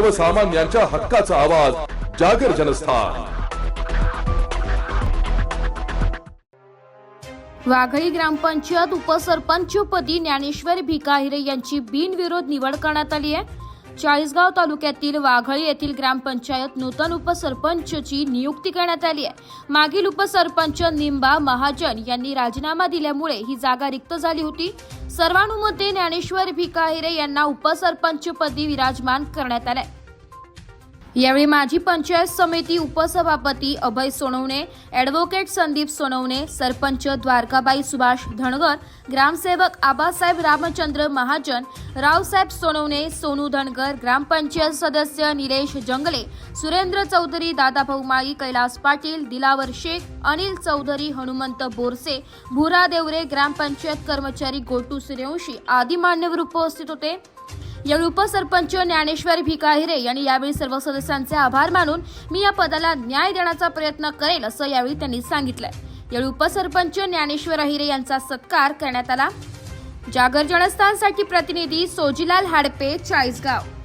सर्वसामान्यांच्या हक्काचा आवाज जागर जनस्थान. वाघळी ग्रामपंचायत उपसरपंच पदी ज्ञानेश्वर भिकाहिरे यांची बिनविरोध निवड करण्यात आली आहे. चाळीसगाव तालुक्यातील वाघळी येथील ग्रामपंचायत नूतन उपसरपंचची नियुक्ती करण्यात आली आहे. मागील उपसरपंच निंबा महाजन यांनी राजीनामा दिल्यामुळे ही जागा रिक्त झाली होती. सर्वानुमते ज्ञानेश्वर भिकाहिरे यांना उपसरपंचपदी विराजमान करण्यात आलंय. यावेळी माजी पंचायत समिती उपसभापती अभय सोनवणे ॲडव्होकेट संदीप सोनवणे सरपंच द्वारकाबाई सुभाष धनगर ग्रामसेवक आबासाहेब रामचंद्र महाजन रावसाहेब सोनवणे सोनू धनगर ग्रामपंचायत सदस्य निलेश जंगले सुरेंद्र चौधरी दादाभाऊ माळी कैलास पाटील दिलावर शेख अनिल चौधरी हनुमंत बोरसे भुरा देवरे ग्रामपंचायत कर्मचारी गोटू सूर्यवंशी आदी मान्यवर उपस्थित होते. यावेळी उपसरपंच ज्ञानेश्वर भिकाहिरे यांनी यावेळी सर्व सदस्यांचे आभार मानून मी या पदाला न्याय देण्याचा प्रयत्न करेल असं यावेळी त्यांनी सांगितलंय. यावेळी उपसरपंच ज्ञानेश्वर अहिरे यांचा सत्कार करण्यात आला. जागर जनस्थानसाठी प्रतिनिधी सोजीलाल हाडपे चाळीसगाव.